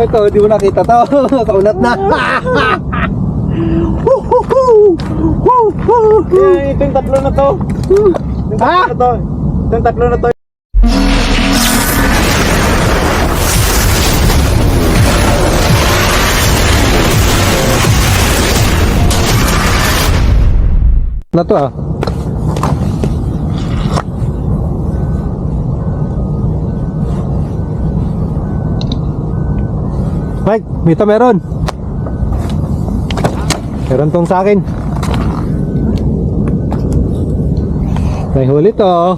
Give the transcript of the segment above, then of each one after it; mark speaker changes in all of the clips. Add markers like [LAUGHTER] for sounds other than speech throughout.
Speaker 1: Ba ito, hindi mo nakita to. [LAUGHS] Kaunat na.
Speaker 2: Ito yung tatlo na to. Yung tatlo na to. Yung tatlo na to.
Speaker 1: Na to ah. Mike, dito meron. Meron tong sa akin. May huli to.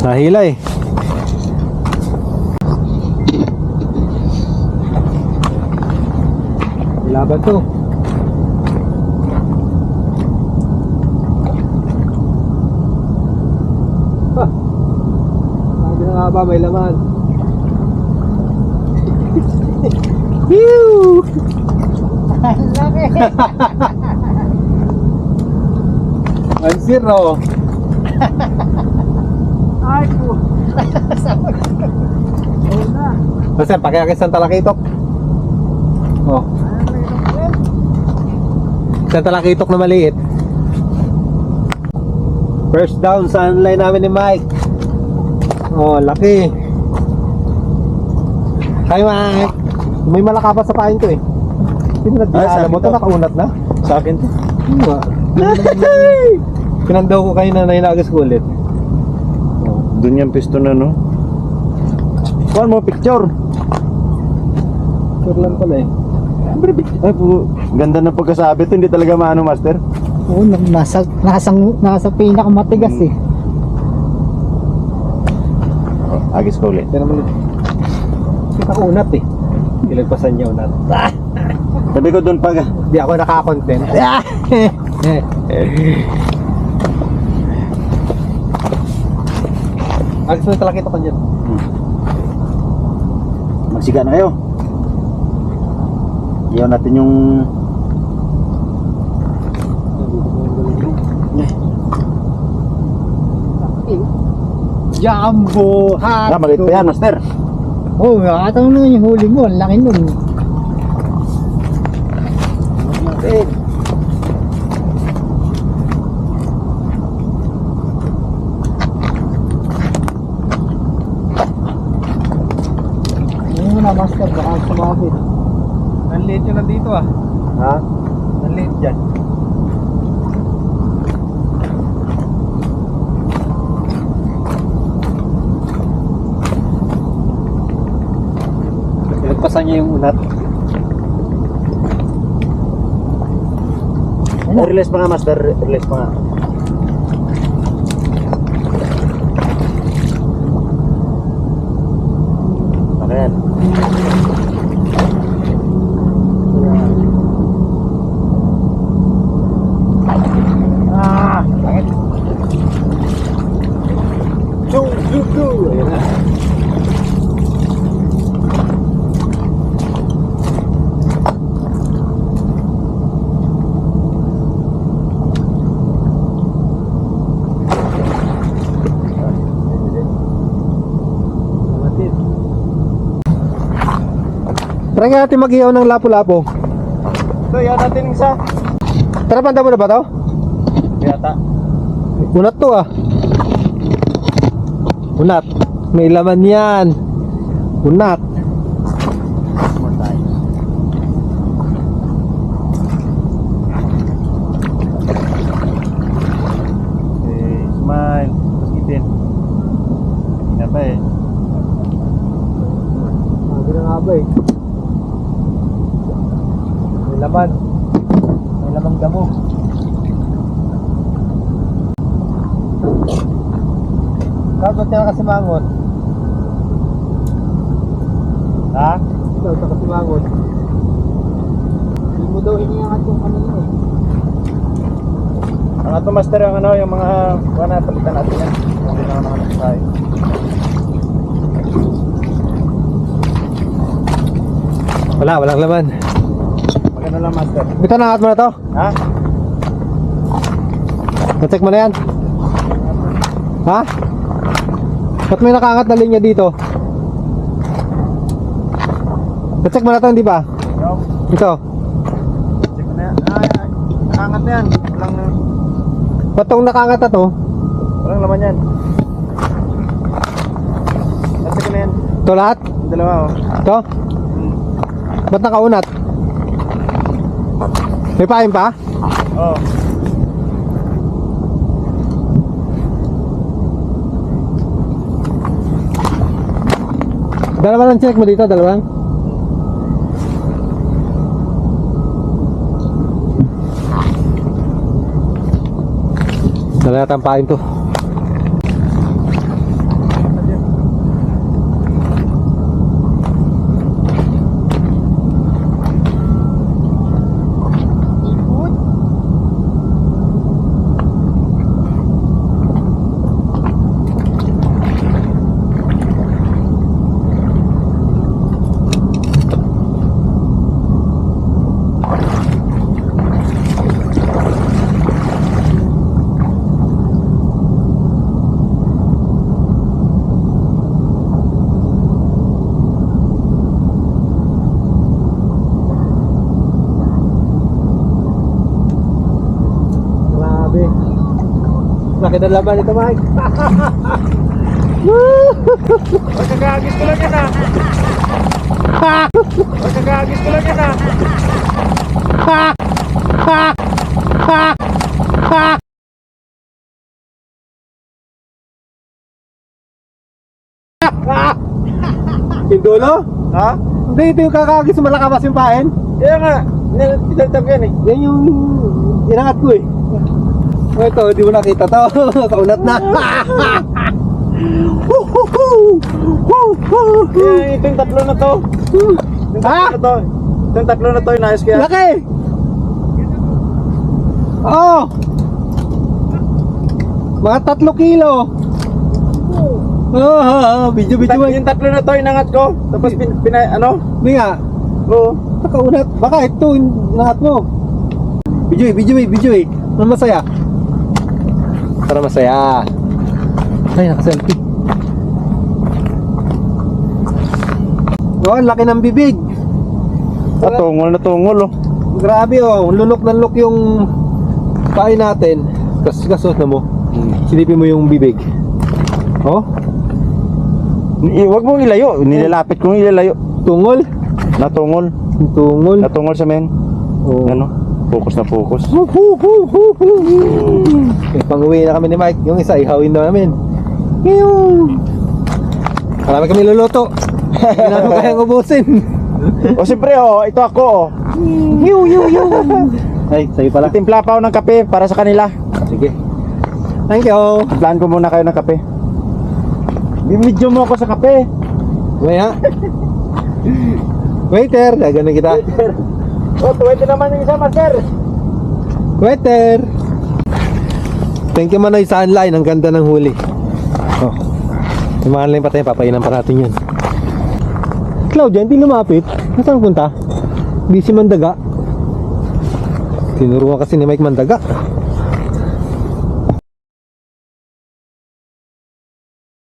Speaker 1: Nahila eh. Laban to. Ah, sabi na ba, may laman. Phew! One zero.
Speaker 2: Ay, po.
Speaker 1: Oh, sir, pakiakis ang talakitok. Oh. Isang talakitok na maliit. First down sa line namin ni Mike. Oh, laki. Hi Mike. May malaka pa sa pain ko eh. Hindi na
Speaker 2: Ay, sa
Speaker 1: alam mo
Speaker 2: akin
Speaker 1: to,
Speaker 2: to.
Speaker 1: nakaunat na.
Speaker 2: Sa akin to.
Speaker 1: Nga. [LAUGHS] Pinandaw ko kayo na nainagas ko ulit.
Speaker 2: Oh, Doon yung piston na, no? Kuhan mo picture.
Speaker 1: Sure lang pala eh.
Speaker 2: Ay, po, ganda ng pagkasabit. Hindi talaga maano, master.
Speaker 3: Oo, na- nasa, nasa, nasa pinakamatigas eh.
Speaker 2: Oh, agis ko ulit.
Speaker 1: Pero naman nakaunat eh. Ilagpasan niya unat. [LAUGHS]
Speaker 2: Sabi ko doon pag...
Speaker 1: Hindi ako nakakontent. [LAUGHS] [LAUGHS] Agos mo yung talakito ka dyan.
Speaker 2: Magsiga na kayo. Iyaw natin yung...
Speaker 3: Jumbo, hot.
Speaker 2: Ah, pa yan, master.
Speaker 3: Oo, oh, atang nun yung huli mo, ang laki nun. Ano na, master, baka sumabit.
Speaker 1: Ang liit yun nandito ah.
Speaker 2: Ha?
Speaker 1: Ang liit dyan. Ilagpasan niya yung unat.
Speaker 3: Ano?
Speaker 2: Release pa nga, master. Release pa nga.
Speaker 1: Ah! Try nga natin mag-ihaw ng lapu-lapo.
Speaker 2: Ito, yan natin isa.
Speaker 1: Tara, panda mo na ba to?
Speaker 2: Yata.
Speaker 1: Unat to ah. Unat. May laman yan. Unat.
Speaker 2: More time. Okay, smile. Paskitin. Hindi pa eh.
Speaker 1: Sabi na nga ba eh. May laman. May lamang damo. Ba't ka nakasimangot?
Speaker 2: Ha?
Speaker 1: Ikaw, nakasimangot.
Speaker 3: Hindi mo daw iniangat yung kanina eh.
Speaker 2: Ang ato master yung ano, yung mga wala palitan natin yan. Hindi na naman tayo.
Speaker 1: Wala, walang laman.
Speaker 2: Maganda lang master.
Speaker 1: Ito na, mo na to.
Speaker 2: Ha?
Speaker 1: Na-check mo na yan. Ha? Ba't may nakaangat na linya dito? Na-check mo na to, hindi ba? Ito.
Speaker 2: Check na yan. Ah, ah, nakangat na yan. Walang,
Speaker 1: Ba't tong nakangat na to?
Speaker 2: walang laman yan. Check na yan.
Speaker 1: Ito lahat?
Speaker 2: Dalawa oh.
Speaker 1: Ito? Ba't nakaunat? May pain pa?
Speaker 2: Oh.
Speaker 1: Dalawa lang check mo dito, dalawang. Dala natin ang pain to. Grabe. Laki na laban ito, Mike. [LAUGHS]
Speaker 2: Magkakagis ko lang yan ah. Magkakagis ko lang yan ah.
Speaker 1: Yung dulo?
Speaker 2: Ha?
Speaker 1: Hindi, ito yung kakagis sa malakabas yung pain.
Speaker 2: Kaya nga. Pinagtag yan eh.
Speaker 1: Yan yung inangat ko eh. Oh, ito, di mo nakita to. [LAUGHS] Kaunat na. [LAUGHS]
Speaker 2: Kaya ito yung tatlo na to. Yung
Speaker 1: Ha?
Speaker 2: tatlo na to. Ito yung tatlo na to. Inayos kaya.
Speaker 1: Laki! Oh! Mga tatlo kilo. Oh, video video mo.
Speaker 2: Yung tatlo na to inangat ko. Tapos pin, pina, ano?
Speaker 1: Hindi nga.
Speaker 2: Oo.
Speaker 1: Nakaunat. Baka ito yung nangat mo. Video video video. Ano masaya? Para masaya. Ay, naka-selfie. Oh, laki ng bibig.
Speaker 2: Ah, tungol na tungol oh.
Speaker 1: Grabe oh, lunok na lunok yung pain natin. Kas kasot na mo. Silipin mo yung bibig. Oh,
Speaker 2: I- Huwag mong ilayo. Nilalapit kong ilalayo.
Speaker 1: tungol.
Speaker 2: Natungol.
Speaker 1: Tungol.
Speaker 2: Natungol sa men.
Speaker 1: Oh.
Speaker 2: Ano? Focus na focus.
Speaker 1: Hu, hu, hu, hu, hu. Eh, pang-uwi na kami ni Mike. Yung isa, ihawin na namin. Yung... Marami kami luluto. Hindi namin [LAUGHS] kayang ubusin.
Speaker 2: o siyempre oh, ito ako oh.
Speaker 1: Yu, yu, yu. Ay, sa'yo pala.
Speaker 2: Timpla pa ako ng kape para sa kanila.
Speaker 1: Sige. Thank you.
Speaker 2: Timplahan ko muna kayo ng kape. Bimidyo mo ako sa kape.
Speaker 1: Maya. Waiter, gagana kita.
Speaker 2: Oh, 20 naman yung isa, master.
Speaker 1: Waiter. Thank you Manoy sa. Ang ganda ng huli. Oh. Yung mga online tayo, papainan pa natin yun. Claudia, hindi lumapit. Nasaan punta? Busy mandaga. Tinuruan kasi ni Mike mandaga.